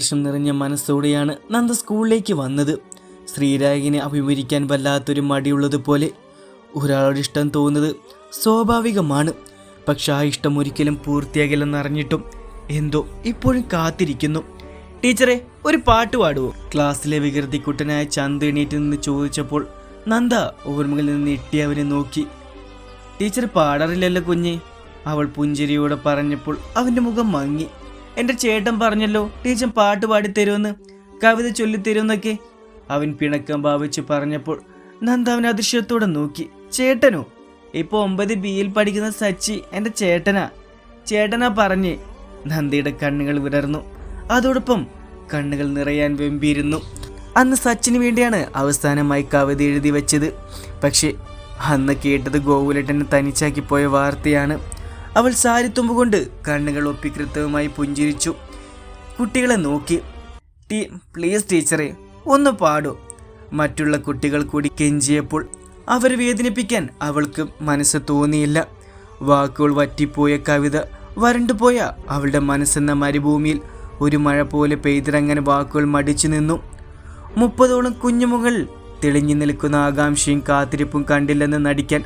സംഘർഷം നിറഞ്ഞ മനസ്സോടെയാണ് നന്ദ സ്കൂളിലേക്ക് വന്നത്. ശ്രീരാഗിനെ അഭിമുഖിക്കാൻ വല്ലാത്തൊരു മടിയുള്ളതുപോലെ ഒരാളോട് ഇഷ്ടം തോന്നുന്നത് സ്വാഭാവികമാണ്. പക്ഷെ ആ ഇഷ്ടം ഒരിക്കലും പൂർത്തിയാകില്ലെന്നറിഞ്ഞിട്ടും എന്തോ ഇപ്പോഴും കാത്തിരിക്കുന്നു. ടീച്ചറെ ഒരു പാട്ട് പാടുവോ? ക്ലാസ്സിലെ വികൃതിക്കുട്ടനായ ചന്ത് എണീറ്റ് നിന്ന് ചോദിച്ചപ്പോൾ നന്ദ ഓർമ്മകളിൽ നിന്ന് എട്ടി അവനെ നോക്കി. ടീച്ചർ പാടാറില്ലല്ലോ കുഞ്ഞെ. അവൾ പുഞ്ചിരിയോടെ പറഞ്ഞപ്പോൾ അവന്റെ മുഖം മങ്ങി. എന്റെ ചേട്ടൻ പറഞ്ഞല്ലോ ടീച്ചർ പാട്ട് പാടിത്തരുമെന്ന് കവിത ചൊല്ലിത്തരുമെന്നൊക്കെ. അവൻ പിണക്കം ഭാവിച്ച് പറഞ്ഞപ്പോൾ നന്ദ അവൻ അതിശയത്തോടെ നോക്കി. ചേട്ടനോ? ഇപ്പോൾ ഒമ്പത് ബിയിൽ പഠിക്കുന്ന സച്ചി എന്റെ ചേട്ടനാ. ചേട്ടനാ പറഞ്ഞേ നന്ദിയുടെ കണ്ണുകൾ വിടർന്നു. അതോടൊപ്പം കണ്ണുകൾ നിറയാൻ വെമ്പിയിരുന്നു. അന്ന് സച്ചിന് വേണ്ടിയാണ് അവസാനമായി കവിത എഴുതി വെച്ചത്. പക്ഷേ അന്ന് കേട്ടത് ഗോകുലേട്ടനെ തനിച്ചാക്കി പോയ വാർത്തയാണ്. അവൾ സാരിത്തുമ്പ് കൊണ്ട് കണ്ണുകൾ ഒപ്പിക്കൃത്യവുമായി പുഞ്ചിരിച്ചു. കുട്ടികളെ നോക്കി. ടീ പ്ലീസ് ടീച്ചറെ ഒന്ന് പാടൂ. മറ്റുള്ള കുട്ടികൾ കൂടി കെഞ്ചിയപ്പോൾ അവരെ വേദനിപ്പിക്കാൻ അവൾക്ക് മനസ്സ് തോന്നിയില്ല. വാക്കുകൾ വറ്റിപ്പോയ കവിത വരണ്ടുപോയ അവളുടെ മനസ്സെന്ന മരുഭൂമിയിൽ ഒരു മഴ പോലെ പെയ്തിറങ്ങാൻ വാക്കുകൾ മടിച്ചു നിന്നു. മുപ്പതോളം കുഞ്ഞുമുകൾ തെളിഞ്ഞു നിൽക്കുന്ന ആകാംക്ഷയും കാത്തിരിപ്പും കണ്ടില്ലെന്ന് നടിക്കാൻ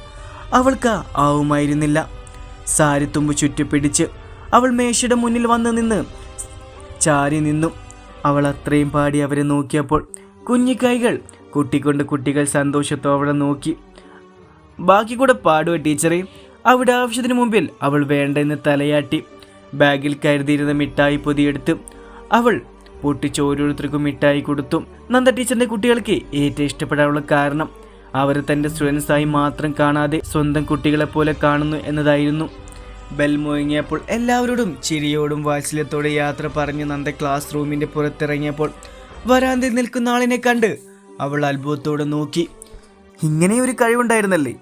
അവൾക്ക് ആവുമായിരുന്നില്ല. സാരിത്തുമ്പ് ചുറ്റിപ്പിടിച്ച് അവൾ മേശയുടെ മുന്നിൽ വന്ന് നിന്ന് ചാരി നിന്നു. അവൾ അത്രയും പാടി അവരെ നോക്കിയപ്പോൾ കുഞ്ഞു കൈകൾ കുട്ടിക്കൊണ്ട് കുട്ടികൾ സന്തോഷത്തോടെ നോക്കി. ബാക്കി കൂടെ പാടുക ടീച്ചറെ. അവിടെ ആവശ്യത്തിന് മുമ്പിൽ അവൾ വേണ്ടെന്ന് തലയാട്ടി. ബാഗിൽ കരുതിയിരുന്ന മിഠായി പൊതിയെടുത്ത് അവൾ പൊട്ടിച്ച് ഓരോരുത്തർക്കും മിഠായി കൊടുത്തു. നന്ദ ടീച്ചറിന്റെ കുട്ടികൾക്ക് ഏറ്റവും ഇഷ്ടപ്പെടാനുള്ള കാരണം അവരെ തന്റെ സ്റ്റുഡൻസായി മാത്രം കാണാതെ സ്വന്തം കുട്ടികളെ പോലെ കാണുന്നു എന്നതായിരുന്നു. ബെൽ മുഴങ്ങിയപ്പോൾ എല്ലാവരോടും ചിരിയോടും വാത്സല്യത്തോടെ യാത്ര പറഞ്ഞ് നന്ദ ക്ലാസ് റൂമിന്റെ പുറത്തിറങ്ങിയപ്പോൾ വരാന്തയിൽ നിൽക്കുന്ന ആളിനെ കണ്ട് അവൾ അത്ഭുതത്തോടെ നോക്കി. ഇങ്ങനെ ഒരു കഴിവുണ്ടായിരുന്നല്ലേ?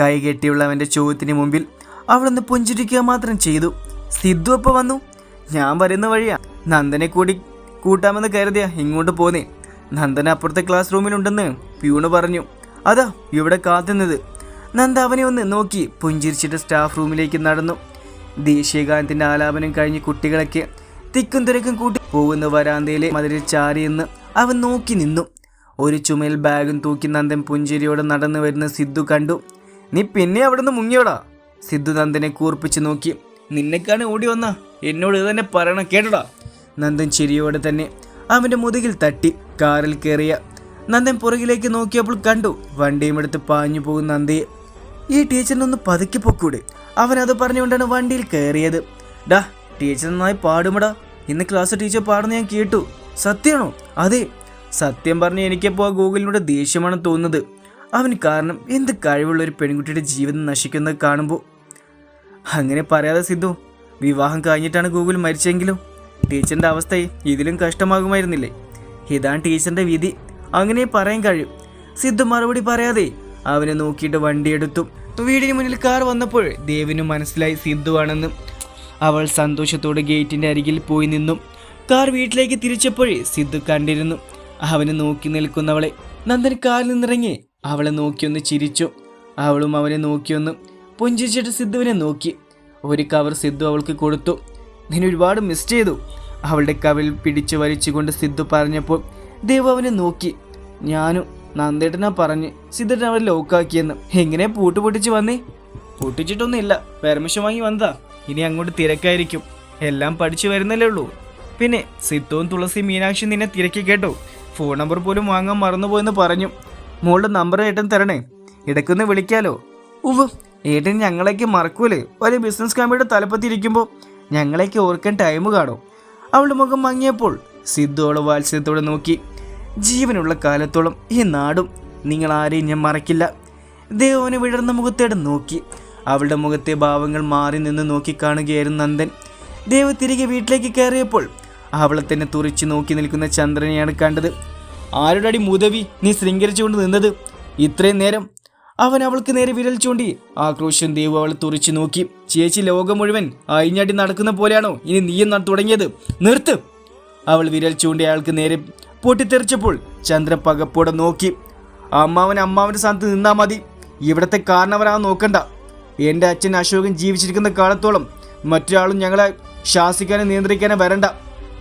കൈ കെട്ടിയുള്ള അവന്റെ ചോദ്യത്തിന് മുമ്പിൽ അവളൊന്ന് പുഞ്ചിരിക്കുക മാത്രം ചെയ്തു. സിദ്ധു അപ്പോൾ വന്നു? ഞാൻ വരുന്ന വഴിയാ. നന്ദനെ കൂടി കൂട്ടാമെന്ന് കരുതിയാ ഇങ്ങോട്ട് പോന്നേ. നന്ദന അപ്പുറത്തെ ക്ലാസ് റൂമിലുണ്ടെന്ന് പ്യൂണ് പറഞ്ഞു. അതാ ഇവിടെ കാത്തുന്നത്. നന്ദ അവനെ ഒന്ന് നോക്കി പുഞ്ചിരിച്ചിട്ട് സ്റ്റാഫ് റൂമിലേക്ക് നടന്നു. ദേശീയഗാനത്തിന്റെ ആലാപനം കഴിഞ്ഞ് കുട്ടികളൊക്കെ തിക്കും തിരക്കും കൂട്ടി പോകുന്ന വരാന്തയിലെ മതിലിൽ ചാരിയെന്ന് അവൻ നോക്കി നിന്നു. ഒരു ചുമയിൽ ബാഗും തൂക്കി നന്ദൻ പുഞ്ചിരിയോടെ നടന്നു വരുന്ന സിദ്ധു കണ്ടു. നീ പിന്നെ അവിടുന്ന് മുങ്ങിയോടാ? സിദ്ധു നന്ദനെ കൂർപ്പിച്ച് നോക്കി. നിന്നെക്കാണ് ഓടി വന്ന എന്നോട് ഇത് തന്നെ പറയണം കേട്ടടാ? നന്ദൻ ചിരിയോടെ തന്നെ അവന്റെ മുതുകിൽ തട്ടി കാറിൽ കയറിയ നന്ദൻ പുറകിലേക്ക് നോക്കിയപ്പോൾ കണ്ടു. വണ്ടിയും എടുത്ത് പാഞ്ഞു പോകും നന്ദിയെ. ഈ ടീച്ചറിനൊന്ന് പതുക്കി പൊക്കൂടെ. അവൻ അത് പറഞ്ഞുകൊണ്ടാണ് വണ്ടിയിൽ കയറിയത്. ഡാ ടീച്ചർ നന്നായി പാടുമടാ. ഇന്ന് ക്ലാസ് ടീച്ചർ പാടുന്ന ഞാൻ കേട്ടു. സത്യമാണോ? അതെ. സത്യം പറഞ്ഞ് എനിക്കപ്പോൾ ആ ഗൂഗിളിലൂടെ ദേഷ്യമാണ് തോന്നുന്നത്. അവന് കാരണം എന്ത് കഴിവുള്ള ഒരു പെൺകുട്ടിയുടെ ജീവിതം നശിക്കുന്നത് കാണുമ്പോൾ അങ്ങനെ പറയാതെ സിദ്ധു വിവാഹം കഴിഞ്ഞിട്ടാണ് ഗൂഗിൾ മരിച്ചെങ്കിലും ടീച്ചറിന്റെ അവസ്ഥയെ ഇതിലും കഷ്ടമാകുമായിരുന്നില്ലേ? ഇതാണ് ടീച്ചറിന്റെ വിധി. അങ്ങനെ പറയാൻ കഴിയും. സിദ്ധു മറുപടി പറയാതെ അവനെ നോക്കിയിട്ട് വണ്ടിയെടുത്തു വീടിന് മുന്നിൽ കാർ വന്നപ്പോൾ ദേവിന് മനസ്സിലായി സിദ്ധു ആണെന്ന്. അവൾ സന്തോഷത്തോടെ ഗേറ്റിന്റെ അരികിൽ പോയി നിന്നു. കാർ വീട്ടിലേക്ക് തിരിച്ചപ്പോൾ സിദ്ധു കണ്ടിരുന്നു. അവനെ നോക്കി നിൽക്കുന്നവളെ. നന്ദൻ കാറിൽ നിന്നിറങ്ങി അവളെ നോക്കിയൊന്ന് ചിരിച്ചു. അവളും അവനെ നോക്കിയൊന്ന് പുഞ്ചിരിച്ചിട്ട് സിദ്ധുവിനെ നോക്കി. ഒരു കവർ സിദ്ധു അവൾക്ക് കൊടുത്തു. നിന്നെ ഒരുപാട് മിസ് ചെയ്തു. അവളുടെ കവിൽ പിടിച്ചു വലിച്ചുകൊണ്ട് സിദ്ധു പറഞ്ഞപ്പോൾ ദേവ് അവനെ നോക്കി. ഞാനും നന്ദേട്ടനാ പറഞ്ഞ് സിദ്ധുട്ടൻ അവളെ ലോക്കാക്കിയെന്ന്. എങ്ങനെ പൂട്ട് പൊട്ടിച്ച് വന്നേ? പൊട്ടിച്ചിട്ടൊന്നുമില്ല. പെർമിഷൻ വാങ്ങി വന്നതാ. ഇനി അങ്ങോട്ട് തിരക്കായിരിക്കും. എല്ലാം പഠിച്ചു വരുന്നല്ലേ ഉള്ളൂ. പിന്നെ സിദ്ധവും തുളസി മീനാക്ഷി നിന്നെ തിരക്കി കേട്ടോ. ഫോൺ നമ്പർ പോലും വാങ്ങാൻ മറന്നുപോയെന്ന് പറഞ്ഞു. മോളുടെ നമ്പർ ഏട്ടൻ തരണേ. ഇടയ്ക്കൊന്ന് വിളിക്കാലോ. ഉവ് ഏട്ടൻ ഞങ്ങളേക്ക് മറക്കൂലേ. ഒരു ബിസിനസ് കമ്മിയുടെ തലപ്പത്തിരിക്കുമ്പോൾ ഞങ്ങളേക്ക് ഓർക്കാൻ ടൈം കാണും. അവളുടെ മുഖം മങ്ങിയപ്പോൾ സിദ്ധു അവളെ വാത്സല്യത്തോടെ നോക്കി. ജീവനുള്ള കാലത്തോളം ഈ നാടും നിങ്ങൾ ആരെയും ഞാൻ മറക്കില്ല. ദേവന് വിടർന്ന മുഖത്തേടെ നോക്കി. അവളുടെ മുഖത്തെ ഭാവങ്ങൾ മാറി നിന്ന് നോക്കിക്കാണുകയായിരുന്നു നന്ദൻ. ദേവ് തിരികെ വീട്ടിലേക്ക് കയറിയപ്പോൾ അവളെ തന്നെ തുറിച്ചു നോക്കി നിൽക്കുന്ന ചന്ദ്രനെയാണ് കണ്ടത്. ആരുടെ അടി മുതവി നീ ശൃംഗരിച്ചുകൊണ്ട് നിന്നത്? ഇത്രയും നേരം അവൻ അവൾക്ക് നേരെ വിരൽ ചൂണ്ടി ആക്രോശം ദേവ് അവളെ തുറിച്ചു നോക്കി. ചേച്ചി ലോകം മുഴുവൻ അയിഞ്ഞാടി നടക്കുന്ന പോലെയാണോ? ഇനി നീയും തുടങ്ങിയത്? നിർത്ത്! അവൾ വിരൽ ചൂണ്ടി അയാൾക്ക് നേരെ പൊട്ടിത്തെറിച്ചപ്പോൾ ചന്ദ്രൻ പകപ്പോടെ നോക്കി. അമ്മാവൻ അമ്മാവന്റെ സ്ഥാനത്ത് നിന്നാ മതി. ഇവിടത്തെ കാരണവരാ നോക്കണ്ട. എന്റെ അച്ഛൻ അശോകൻ ജീവിച്ചിരിക്കുന്ന കാലത്തോളം മറ്റൊരാളും ഞങ്ങളെ ശാസിക്കാനും നിയന്ത്രിക്കാനും വരണ്ട.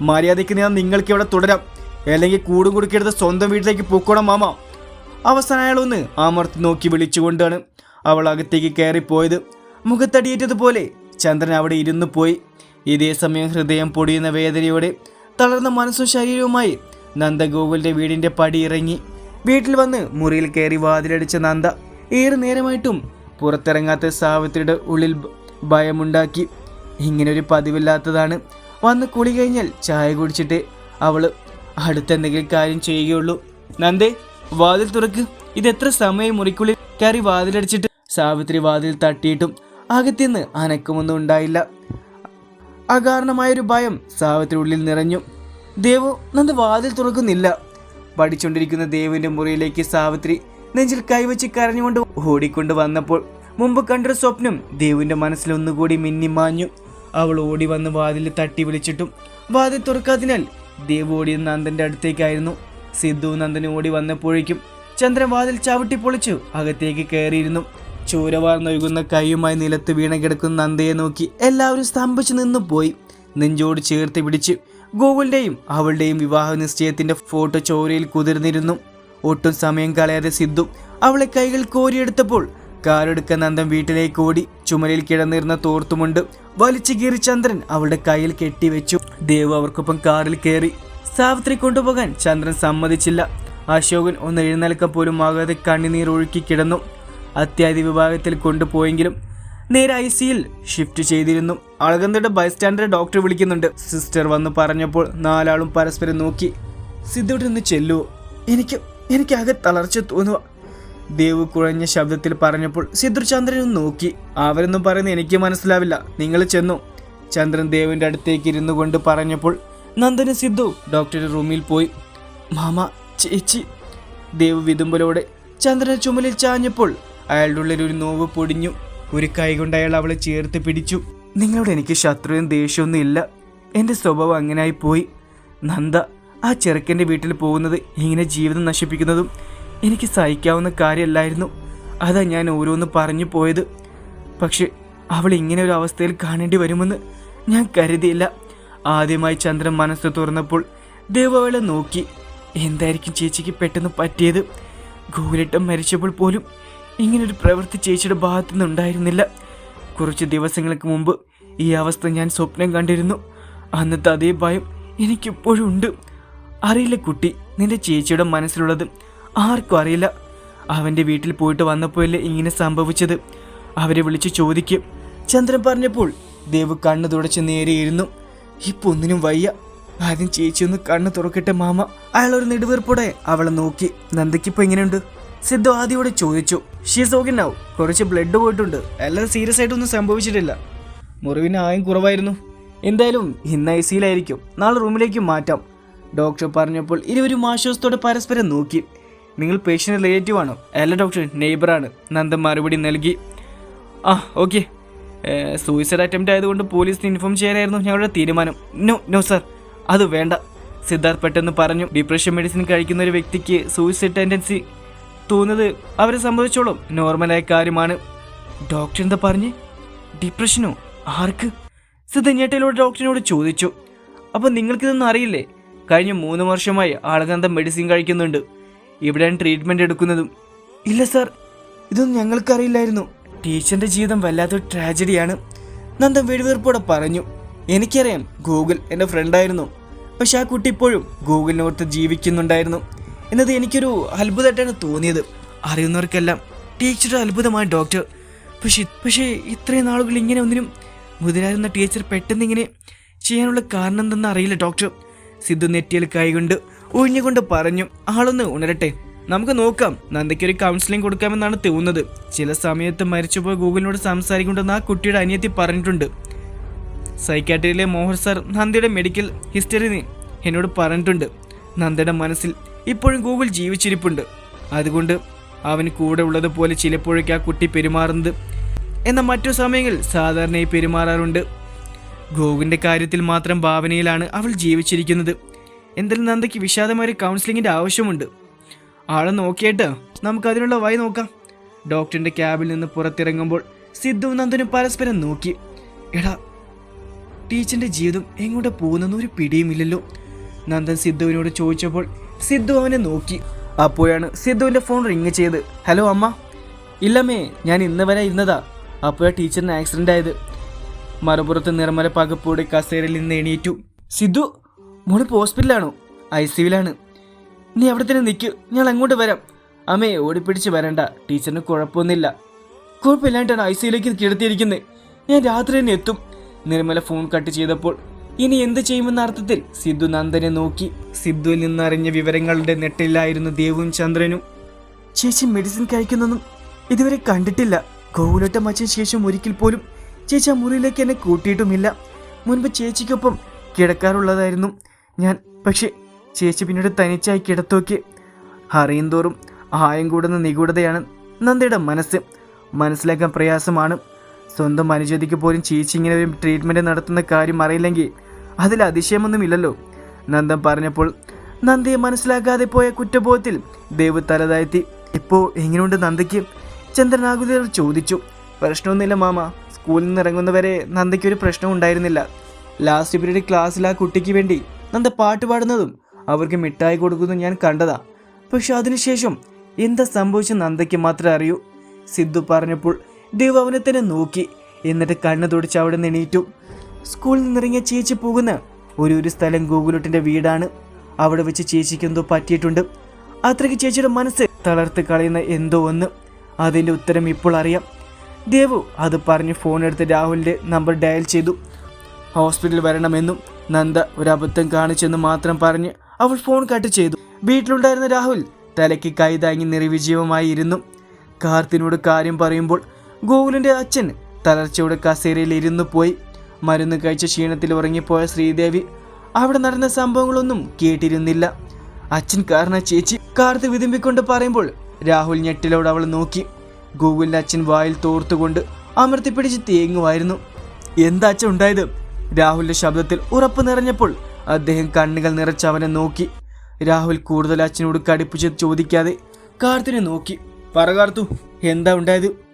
മര്യാദയ്ക്ക് ഞാൻ നിങ്ങൾക്ക് ഇവിടെ തുടരാം. അല്ലെങ്കിൽ കൂടും കുടുക്കിയെടുത്ത് സ്വന്തം വീട്ടിലേക്ക് പൊക്കോണം മാമ. അവസാനം അയാൾ ഒന്ന് അമർത്തി നോക്കി വിളിച്ചുകൊണ്ടാണ് അവൾ അകത്തേക്ക് കയറിപ്പോയത്. മുഖത്തടിയേറ്റതുപോലെ ചന്ദ്രൻ അവിടെ ഇരുന്നു പോയി. ഇതേ സമയം ഹൃദയം പൊടിയുന്ന വേദനയോടെ തളർന്ന മനസ്സും ശരീരവുമായി നന്ദ ഗോകുലിന്റെ വീടിന്റെ പടി ഇറങ്ങി വീട്ടിൽ വന്ന് മുറിയിൽ കയറി വാതിലടിച്ച നന്ദ ഏറെ നേരമായിട്ടും പുറത്തിറങ്ങാത്ത സാവിത്രിയുടെ ഉള്ളിൽ ഭയമുണ്ടാക്കി. ഒരു പതിവില്ലാത്തതാണ്. വന്ന് കുളി കഴിഞ്ഞാൽ ചായ കുടിച്ചിട്ട് അവൾ അടുത്തെന്തെങ്കിലും കാര്യം ചെയ്യുകയുള്ളൂ. നന്ദേ വാതിൽ തുറക്ക്. ഇത് എത്ര സമയം മുറിക്കുള്ളിൽ കയറി വാതിലടിച്ചിട്ട് സാവിത്രി വാതിൽ തട്ടിയിട്ടും അകത്തുനിന്ന് അനക്കമൊന്നും ഉണ്ടായില്ല. അകാരണമായൊരു ഭയം സാവിത്രി ഉള്ളിൽ നിറഞ്ഞു. ദേവു നന്ദ വാതിൽ തുറക്കുന്നില്ല. പഠിച്ചുകൊണ്ടിരിക്കുന്ന ദേവിന്റെ മുറിയിലേക്ക് സാവിത്രി നെഞ്ചിൽ കൈവച്ച് കരഞ്ഞുകൊണ്ട് ഓടിക്കൊണ്ട് വന്നപ്പോൾ മുമ്പ് കണ്ടൊരു സ്വപ്നം ദേവിന്റെ മനസ്സിൽ ഒന്നുകൂടി മിന്നിമാഞ്ഞു അവൾ ഓടി വന്ന് വാതിൽ തട്ടി വിളിച്ചിട്ടും വാതിൽ തുറക്കാതിനാൽ ദേവ് ഓടിയ നന്ദന്റെ അടുത്തേക്കായിരുന്നു. സിദ്ധു നന്ദൻ ഓടി വന്നപ്പോഴേക്കും ചന്ദ്രൻ വാതിൽ ചവിട്ടി പൊളിച്ചു അകത്തേക്ക് കയറിയിരുന്നു. ചൂരവാർന്നൊഴുകുന്ന കൈയുമായി നിലത്ത് വീണ കിടക്കുന്ന നന്ദയെ നോക്കി എല്ലാവരും സ്തംഭിച്ചു നിന്നു പോയി നെഞ്ചോട് ചേർത്ത് പിടിച്ച് ഗോകുലിന്റെയും അവളുടെയും വിവാഹ നിശ്ചയത്തിന്റെ ഫോട്ടോ ചോരയിൽ കുതിർന്നിരുന്നു. ഒട്ടും സമയം കളയാതെ സിദ്ധു അവളെ കൈകൾ കോരിയെടുത്തപ്പോൾ കാറെടുക്ക നന്ദൻ വീട്ടിലേക്ക് ഓടി ചുമലിൽ കിടന്നിരുന്ന തോർത്തുമുണ്ട് വലിച്ചു കീറി ചന്ദ്രൻ അവളുടെ കയ്യിൽ കെട്ടിവെച്ചു. ദേവ് അവർക്കൊപ്പം കാറിൽ കയറി. സാവിത്രി കൊണ്ടുപോകാൻ ചന്ദ്രൻ സമ്മതിച്ചില്ല. അശോകൻ ഒന്ന് എഴുന്നേൽക്കാൻ പോലും ആകാതെ കണ്ണുനീർ ഒഴുക്കി കിടന്നു. അത്യാധി വിഭാഗത്തിൽ കൊണ്ടുപോയെങ്കിലും നേരെ ഐ സിയിൽ ഷിഫ്റ്റ് ചെയ്തിരുന്നു. അളകന്തയുടെ ബൈസ്റ്റാൻഡറെ ഡോക്ടർ വിളിക്കുന്നുണ്ട്. സിസ്റ്റർ വന്ന് പറഞ്ഞപ്പോൾ നാലാളും പരസ്പരം നോക്കി. സിദ്ധുവിടെ നിന്ന് ചെല്ലുവോ എനിക്ക് എനിക്ക് ആകെ തളർച്ച തോന്നുക. ദേവ് കുഴഞ്ഞ ശബ്ദത്തിൽ പറഞ്ഞപ്പോൾ സിദ്ധു ചന്ദ്രൻ ഒന്ന് നോക്കി. അവരൊന്നും പറയുന്നത് എനിക്ക് മനസ്സിലാവില്ല. നിങ്ങൾ ചെന്നു. ചന്ദ്രൻ ദേവിന്റെ അടുത്തേക്ക് ഇരുന്നു കൊണ്ട് പറഞ്ഞപ്പോൾ നന്ദന സിദ്ധു ഡോക്ടറുടെ റൂമിൽ പോയി. മാമ ചേച്ചി. ദേവ് വിതുമ്പലോടെ ചന്ദ്രനെ ചുമലിൽ ചാഞ്ഞപ്പോൾ അയാളുടെ ഉള്ളിൽ ഒരു നോവ് പൊടിഞ്ഞു. ഒരു കൈ കൊണ്ട് അയാൾ അവളെ ചേർത്ത് പിടിച്ചു. നിങ്ങളോട് എനിക്ക് ശത്രുവും ദേഷ്യമൊന്നും ഇല്ല. എന്റെ സ്വഭാവം അങ്ങനായി പോയി. നന്ദ ആ ചെറുക്കന്റെ വീട്ടിൽ പോകുന്നത് ഇങ്ങനെ ജീവിതം നശിപ്പിക്കുന്നതും എനിക്ക് സഹിക്കാവുന്ന കാര്യമല്ലായിരുന്നു. അതാ ഞാൻ ഓരോന്ന് പറഞ്ഞു പോയത്. പക്ഷെ അവൾ ഇങ്ങനെ ഒരു അവസ്ഥയിൽ കാണേണ്ടി വരുമെന്ന് ഞാൻ കരുതിയില്ല. ആദ്യമായി ചന്ദ്രൻ മനസ്സ് തുറന്നപ്പോൾ ദേവ് അവളെ നോക്കി. എന്തായിരിക്കും ചേച്ചിക്ക് പെട്ടെന്ന് പറ്റിയത്? ഗോകുലേട്ടൻ മരിച്ചപ്പോൾ പോലും ഇങ്ങനൊരു പ്രവൃത്തി ചേച്ചിയുടെ ഭാഗത്തു നിന്നുണ്ടായിരുന്നില്ല കുറച്ച് ദിവസങ്ങൾക്ക് മുമ്പ് ഈ അവസ്ഥ ഞാൻ സ്വപ്നം കണ്ടിരുന്നു. അന്നത്തെ അതേ ഭയം എനിക്കിപ്പോഴും ഉണ്ട്. അറിയില്ല കുട്ടി നിന്റെ ചേച്ചിയുടെ മനസ്സിലുള്ളത് ആർക്കും അറിയില്ല. അവന്റെ വീട്ടിൽ പോയിട്ട് വന്നപ്പോഴല്ലേ ഇങ്ങനെ സംഭവിച്ചത്. അവരെ വിളിച്ച് ചോദിക്കും. ചന്ദ്രൻ പറഞ്ഞപ്പോൾ ദേവ് കണ്ണു തുടച്ച് നേരെയിരുന്നു ഇപ്പൊ ഒന്നിനും വയ്യ. ആദ്യം ചേച്ചി ഒന്ന് കണ്ണ് തുറക്കട്ടെ മാമ. അയാളൊരു നെടുവീർപ്പോടെ അവളെ നോക്കി. നന്ദയ്ക്കിപ്പോ എങ്ങനെയുണ്ട്? സിദ്ധു ആദ്യോട് ചോദിച്ചു ഷീസ് ഓക്കെ നാവ് കുറച്ച് ബ്ലഡ് പോയിട്ടുണ്ട്. അല്ലാതെ സീരിയസ് ആയിട്ടൊന്നും സംഭവിച്ചിട്ടില്ല. മുറിവിന് ആയും കുറവായിരുന്നു. എന്തായാലും ഇന്ന് ഐ സിയിലായിരിക്കും നാളെ റൂമിലേക്ക് മാറ്റാം. ഡോക്ടർ പറഞ്ഞപ്പോൾ ഇരുവരും ആശ്വാസത്തോടെ പരസ്പരം നോക്കി. നിങ്ങൾ പേഷ്യന്റ് റിലേറ്റീവ് ആണോ? അല്ല ഡോക്ടർ നെയ്ബറാണ് നന്ദൻ മറുപടി നൽകി. ആ ഓക്കെ സൂയിസൈഡ് അറ്റംപ്റ്റ് ആയതുകൊണ്ട് പോലീസിന് ഇൻഫോം ചെയ്യാനായിരുന്നു ഞങ്ങളുടെ തീരുമാനം. നോ നോ സർ അത് വേണ്ട സിദ്ധാർത്ഥ് പെട്ടെന്ന് പറഞ്ഞു. ഡിപ്രഷൻ മെഡിസിൻ കഴിക്കുന്ന ഒരു വ്യക്തിക്ക് സൂയിസൈഡ് ടെൻഡൻസി തോന്നുന്നത് അവരെ സംഭവിച്ചോളും നോർമലായ കാര്യമാണ്. ഡോക്ടർ എന്താ പറഞ്ഞ്? ഡിപ്രഷനോ? ആർക്ക്? സിദ്ധഞ്ഞേട്ടയിലൂടെ ഡോക്ടറിനോട് ചോദിച്ചു. അപ്പം നിങ്ങൾക്കിതൊന്നും അറിയില്ലേ? കഴിഞ്ഞ മൂന്ന് വർഷമായി ആളകന്തം മെഡിസിൻ കഴിക്കുന്നുണ്ട്. ഇവിടെയാണ് ട്രീറ്റ്മെന്റ് എടുക്കുന്നതും. ഇല്ല സാർ ഇതൊന്നും ഞങ്ങൾക്കറിയില്ലായിരുന്നു. ടീച്ചറിന്റെ ജീവിതം വല്ലാത്തൊരു ട്രാജഡിയാണ് നന്ദൻ വെടിവീർപ്പോടെ പറഞ്ഞു. എനിക്കറിയാം ഗൂഗിൾ എന്റെ ഫ്രണ്ടായിരുന്നു പക്ഷെ ആ കുട്ടി ഇപ്പോഴും ഗൂഗിളിനോർത്ത് ജീവിക്കുന്നുണ്ടായിരുന്നു. എന്നത് എനിക്കൊരു അത്ഭുതമായിട്ടാണ് തോന്നിയത്. അറിയുന്നവർക്കെല്ലാം ടീച്ചറുടെ അത്ഭുതമായ ഡോക്ടർ പക്ഷെ പക്ഷേ ഇത്രയും നാളുകൾ ഇങ്ങനെ ഒന്നിനും മുതിരായിരുന്ന ടീച്ചർ പെട്ടെന്ന് ഇങ്ങനെ ചെയ്യാനുള്ള കാരണം എന്തെന്ന് അറിയില്ല ഡോക്ടർ സിദ്ധു നെറ്റിയിൽ കൈകൊണ്ട് ഒഴിഞ്ഞുകൊണ്ട് പറഞ്ഞു ആളൊന്ന് ഉണരട്ടെ. നമുക്ക് നോക്കാം. നന്ദയ്ക്ക് ഒരു കൗൺസിലിംഗ് കൊടുക്കാമെന്നാണ് തോന്നുന്നത്. ചില സമയത്ത് മരിച്ചുപോയ ഗൂഗിളിനോട് സംസാരിക്കുന്നുണ്ടെന്ന് ആ കുട്ടിയുടെ അനിയത്തി പറഞ്ഞിട്ടുണ്ട്. സൈക്കാട്രിയിലെ മോഹൻ സാർ നന്ദയുടെ മെഡിക്കൽ ഹിസ്റ്ററി എന്നോട് പറഞ്ഞിട്ടുണ്ട്. നന്ദയുടെ മനസ്സിൽ ഇപ്പോഴും ഗൂഗിൾ ജീവിച്ചിരിപ്പുണ്ട്. അതുകൊണ്ട് അവന് കൂടെ ഉള്ളതുപോലെ ചിലപ്പോഴൊക്കെ ആ കുട്ടി പെരുമാറുന്നത്. എന്നാൽ മറ്റു സമയങ്ങളിൽ സാധാരണയായി പെരുമാറാറുണ്ട്. ഗോകുലിന്റെ കാര്യത്തിൽ മാത്രം ഭാവനയിലാണ് അവൾ ജീവിച്ചിരിക്കുന്നത്. എന്തായാലും നന്ദയ്ക്ക് വിഷാദമായ കൗൺസിലിങ്ങിന്റെ ആവശ്യമുണ്ട്. ആളെ നോക്കിയിട്ട് നമുക്കതിനുള്ള വഴി നോക്കാം. ഡോക്ടറിന്റെ ക്യാബിൽ നിന്ന് പുറത്തിറങ്ങുമ്പോൾ സിദ്ധുവും നന്ദനും പരസ്പരം നോക്കി. എടാ ടീച്ചറിന്റെ ജീവിതം എങ്ങോട്ട് പോകുന്നെന്ന് ഒരു പിടിയുമില്ലല്ലോ. നന്ദൻ സിദ്ധുവിനോട് ചോദിച്ചപ്പോൾ സിദ്ധു അവനെ നോക്കി. അപ്പോഴാണ് സിദ്ധുവിന്റെ ഫോൺ റിങ് ചെയ്ത് ഹലോ അമ്മ. ഇല്ലമ്മേ ഞാൻ ഇന്ന് വരെ ഇരുന്നതാ. അപ്പോഴാണ് ടീച്ചറിന് ആക്സിഡന്റ് ആയത്. മറുപുറത്ത് നിർമ്മല പകപ്പോടെ കസേരയിൽ നിന്ന് എണീറ്റു. സിദ്ധു മോളി ഹോസ്പിറ്റലാണോ ഐ സിയിലാണ് നീ അവിടെ തന്നെ നിൽക്കൂ ഞാൻ അങ്ങോട്ട് വരാം. അമ്മേ ഓടിപ്പിടിച്ച് വരണ്ട ടീച്ചറിന് കുഴപ്പമൊന്നുമില്ല. കുഴപ്പമില്ലാണ്ടാണ് ഐ സിയിലേക്ക് കിടത്തിയിരിക്കുന്നത് ഞാൻ രാത്രി തന്നെ എത്തും. നിർമ്മല ഫോൺ കട്ട് ചെയ്തപ്പോൾ ഇനി എന്ത് ചെയ്യുമെന്ന അർത്ഥത്തിൽ സിദ്ധു നന്ദനെ നോക്കി. സിദ്ധുവിൽ നിന്നറിഞ്ഞ വിവരങ്ങളുടെ നെട്ടിലായിരുന്നു ദേവും ചന്ദ്രനും. ചേച്ചി മെഡിസിൻ കഴിക്കുന്നൊന്നും ഇതുവരെ കണ്ടിട്ടില്ല. ഗോകുലട്ടം വച്ച ശേഷം ഒരിക്കൽ പോലും ചേച്ചി ആ മുറിയിലേക്ക് എന്നെ കൂട്ടിയിട്ടുമില്ല. മുൻപ് ചേച്ചിക്കൊപ്പം കിടക്കാറുള്ളതായിരുന്നു ഞാൻ. പക്ഷേ ചേച്ചി പിന്നീട് തനിച്ചായി കിടത്തോക്കി അറിയും തോറും ആയം കൂടുന്ന നിഗൂഢതയാണ് നന്ദയുടെ മനസ്സ്. മനസ്സിലാക്കാൻ പ്രയാസമാണ്. സ്വന്തം അനുജതിക്ക് പോലും ചേച്ചി ഇങ്ങനെ ഒരു ട്രീറ്റ്മെന്റ് നടത്തുന്ന കാര്യം അറിയില്ലെങ്കിൽ അതിൽ അതിശയമൊന്നുമില്ലല്ലോ. നന്ദൻ പറഞ്ഞപ്പോൾ നന്ദിയെ മനസ്സിലാക്കാതെ പോയ കുറ്റബോധത്തിൽ ദേവ് തലതാഴ്ത്തി ഇപ്പോൾ എങ്ങനെയുണ്ട് നന്ദയ്ക്ക്? ചന്ദ്രൻ ചോദിച്ചു. പ്രശ്നമൊന്നുമില്ല മാമ. സ്കൂളിൽ നിന്ന് ഇറങ്ങുന്നവരെ നന്ദയ്ക്ക് ഒരു പ്രശ്നം ഉണ്ടായിരുന്നില്ല. ലാസ്റ്റ് പീരീഡ് ക്ലാസ്സിൽ ആ കുട്ടിക്ക് വേണ്ടി നന്ദ പാട്ട് പാടുന്നതും അവർക്ക് മിഠായി കൊടുക്കുന്നതും ഞാൻ കണ്ടതാ. പക്ഷെ അതിനുശേഷം എന്താ സംഭവിച്ച നന്ദയ്ക്ക് മാത്രമേ അറിയൂ. സിദ്ധു പറഞ്ഞപ്പോൾ ദേവ് അവനെ തന്നെ നോക്കി. എന്നിട്ട് കണ്ണു തുടച്ച് അവിടെ നിന്ന് എണീറ്റു. സ്കൂളിൽ നിന്നിറങ്ങിയ ചേച്ചി പോകുന്ന ഒരു ഒരു സ്ഥലം ഗൂഗുലുട്ടിന്റെ വീടാണ്. അവിടെ വെച്ച് ചേച്ചിക്ക് എന്തോ പറ്റിയിട്ടുണ്ട്. അത്രയ്ക്ക് ചേച്ചിയുടെ മനസ്സ് തളർത്ത് കളയുന്ന എന്തോ ഒന്ന്. അതിന്റെ ഉത്തരം ഇപ്പോൾ അറിയാം. ദേവു അത് പറഞ്ഞ് ഫോൺ എടുത്ത് രാഹുലിന്റെ നമ്പർ ഡയൽ ചെയ്തു. ഹോസ്പിറ്റലിൽ വരണമെന്നും നന്ദ ഒരു അബദ്ധം കാണിച്ചെന്ന് മാത്രം പറഞ്ഞ് അവൾ ഫോൺ കട്ട് ചെയ്തു. വീട്ടിലുണ്ടായിരുന്ന രാഹുൽ തലയ്ക്ക് കൈതാങ്ങി നിർവിജീവമായി ഇരുന്നു. കാർത്തിനോട് കാര്യം പറയുമ്പോൾ ഗോകുലിന്റെ അച്ഛൻ തളർച്ചയോടെ കസേരയിൽ ഇരുന്നു പോയി. മരുന്ന് കഴിച്ച ക്ഷീണത്തിൽ ഉറങ്ങിപ്പോയ ശ്രീദേവി. അവിടെ നടന്ന സംഭവങ്ങളൊന്നും കേട്ടിരുന്നില്ല. അച്ഛൻ കാരണ ചേച്ചി കാർത്ത് വിതുമ്പിക്കൊണ്ട് പറയുമ്പോൾ രാഹുൽ ഞെട്ടിലോട് അവൾ നോക്കി. ഗൂഗിളിന്റെ അച്ഛൻ വായിൽ തോർത്തുകൊണ്ട് അമർത്തി അമർത്തിപ്പിടിച്ച് തേങ്ങുമായിരുന്നു. എന്താ അച്ഛൻ ഉണ്ടായത്? രാഹുലിന്റെ ശബ്ദത്തിൽ ഉറപ്പ് നിറഞ്ഞപ്പോൾ അദ്ദേഹം കണ്ണുകൾ നിറച്ച് അവനെ നോക്കി. രാഹുൽ കൂടുതൽ അച്ഛനോട് കടുപ്പിച്ച് ചോദിക്കാതെ കാർത്തിനെ നോക്കി. പറ കാർത്തു എന്താ ഉണ്ടായത്?